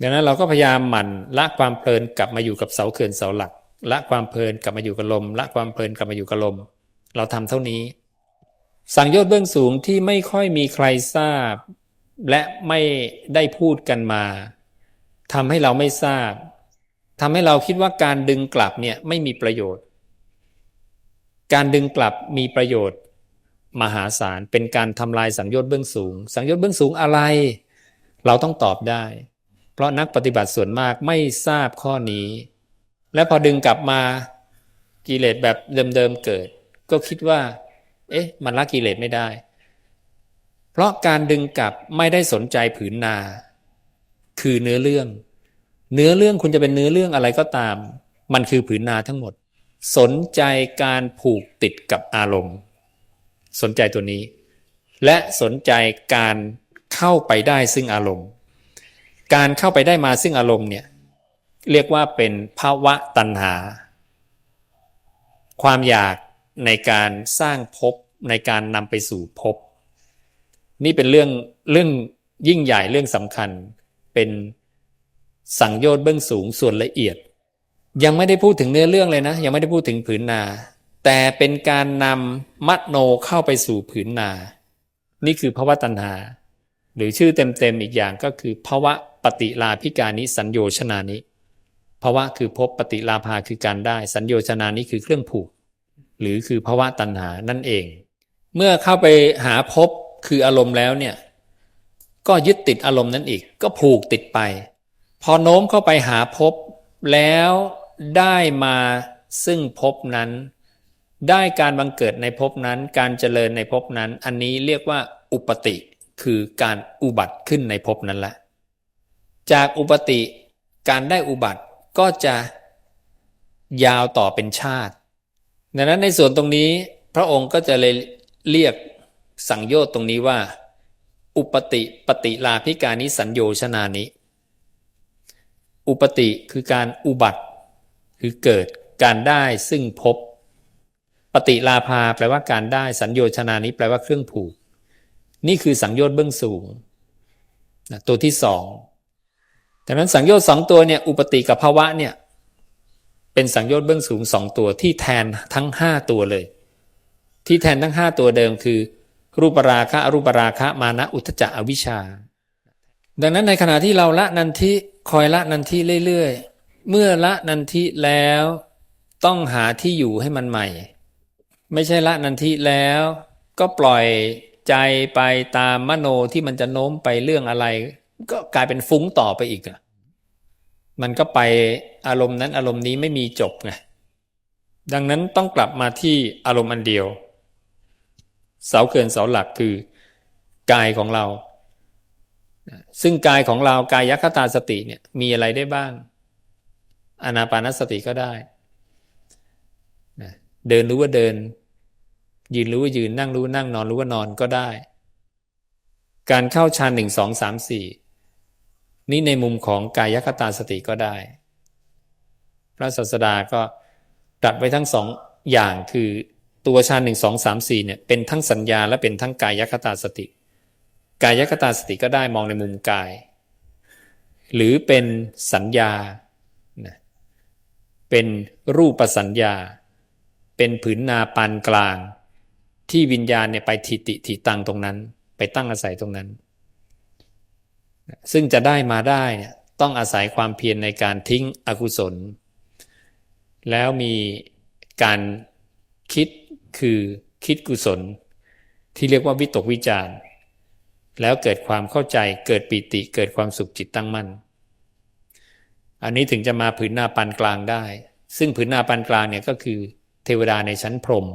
ดังนั้นเราก็พยายามหมั่นละความเพลินกลับมาอยู่กับเสาเขื่อนเสาหลัก ละความเพลินกลับมาอยู่กับลม ละความเพลินกลับมาอยู่กับลม เราทำเท่านี้ สังโยชน์เบื้องสูงที่ไม่ค่อยมีใครทราบ และไม่ได้พูดกันมาทำให้เราไม่ทราบทำให้เราคิดว่าการดึงกลับเนี่ยไม่มีประโยชน์ การดึงกลับมีประโยชน์ มหาศาลเป็นการทำลายสังโยชน์เบื้องสูง สังโยชน์เบื้องสูงอะไร เราต้องตอบได้ เพราะนักปฏิบัติส่วนมากไม่ทราบข้อนี้ และพอดึงกลับมากิเลสแบบเดิมๆเกิด ก็คิดว่า เอ๊ะ มันละกิเลสไม่ได้ เพราะการดึงกลับไม่ได้สนใจผืนนา คือเนื้อเรื่อง เนื้อเรื่องคุณจะเป็นเนื้อเรื่องอะไรก็ตาม มันคือผืนนาทั้งหมด สนใจการผูกติดกับอารมณ์ สนใจตัวนี้ และสนใจการเข้าไปได้ซึ่งอารมณ์ การเข้าไปได้มาซึ่งอารมณ์เนี่ยเรียกว่าเป็นภาวะตัณหา ความอยากในการสร้างภพในการนำไปสู่ภพนี่เป็นเรื่องเรื่องยิ่งใหญ่เรื่องสำคัญ เป็นสังโยชน์เบื้องสูงส่วนละเอียด ยังไม่ได้พูดถึงเนื้อเรื่องเลยนะ ยังไม่ได้พูดถึงผืนนา แต่เป็นการนำมัดโนเข้าไปสู่ผืนนา นี่คือภาวะตัณหา หรือชื่อเต็มๆอีกอย่างก็คือภาวะ ปฏิลาภิการนิสัญโยชนานิภาวะคือพบปฏิลาภาคือการได้ สัญโยชนานี้คือเครื่องผูก หรือคือภาวะตัณหานั่นเอง เมื่อเข้าไปหาพบคืออารมณ์แล้วเนี่ยก็ยึดติดอารมณ์นั้นอีก ก็ผูกติดไป พอโน้มเข้าไปหาพบแล้วได้มาซึ่งพบนั้น ได้การบังเกิดในภพนั้น การเจริญในภพนั้น อันนี้เรียกว่าอุปติ คือการอุบัติขึ้นในภพนั้นแหละ จากอุปติการได้อุบัติก็จะยาวต่อเป็นชาติ ดังนั้นในส่วนตรงนี้พระองค์ก็จะเลยเรียกสังโยชน์ตรงนี้ว่า อุปติปฏิลาภิการนิสัญโยชนานิอุปติคือการอุบัติ คือเกิดการได้ซึ่งพบ ปฏิลาภาแปลว่าการได้สัญโยชนานี้แปลว่าเครื่องผูก นี่คือสังโยชน์เบื้องสูง ตัวที่สอง ดังนั้นสังโยชน์สองตัวเนี่ยอุปติกับภาวะเนี่ยเป็นสังโยชน์เบื้องสูงสองตัวที่แทนทั้งห้าตัวเลย ที่แทนทั้งห้าตัวเดิมคือ รูปราคะอรูปราคะมานะอุทจจะอวิชชา ดังนั้นในขณะที่เราละนันทิคอยละนันทิเรื่อยๆ เมื่อละนันทิแล้วต้องหาที่อยู่ให้มันใหม่ ไม่ใช่ละนันทิแล้วก็ปล่อยใจไปตามมโนที่มันจะโน้มไปเรื่องอะไร ก็กลายเป็นฟุ้งต่อไปอีกอะมันก็ไปอารมณ์นั้นอารมณ์นี้ไม่มีจบไงดังนั้นต้องกลับมาที่อารมณ์อันเดียว เสาเขื่อนเสาหลักคือกายของเรา ซึ่งกายของเรากายยัคตาสติเนี่ยมีอะไรได้บ้าง อนาปานสติก็ได้เดินรู้ว่าเดิน ยืนรู้ว่ายืนนั่งรู้ว่านั่งนอนรู้ว่านอนก็ได้ การเข้าฌานหนึ่งสองสามสี่ นี่ในมุมของกายคตาสติก็ได้ พระศาสดาก็ตรัสไว้ทั้งสองอย่างคือตัวฌานหนึ่งสองสามสี่เนี่ยเป็นทั้งสัญญาและเป็นทั้งกายคตาสติ กายคตาสติก็ได้มองในมุมกาย หรือเป็นสัญญา เป็นรูปสัญญา เป็นผืนนาปานกลาง ที่วิญญาณเนี่ยไปทิติทิตังตรงนั้น ไปตั้งอาศัยตรงนั้น ซึ่งจะได้มาได้เนี่ยต้องอาศัยความเพียรในการทิ้งอกุศล แล้วมีการคิดคือคิดกุศล ที่เรียกว่าวิตกวิจารณ์ แล้วเกิดความเข้าใจเกิดปิติเกิดความสุขจิตตั้งมั่น อันนี้ถึงจะมาผืนหน้าปานกลางได้ ซึ่งผืนหน้าปานกลางเนี่ยก็คือเทวดาในชั้นพรหม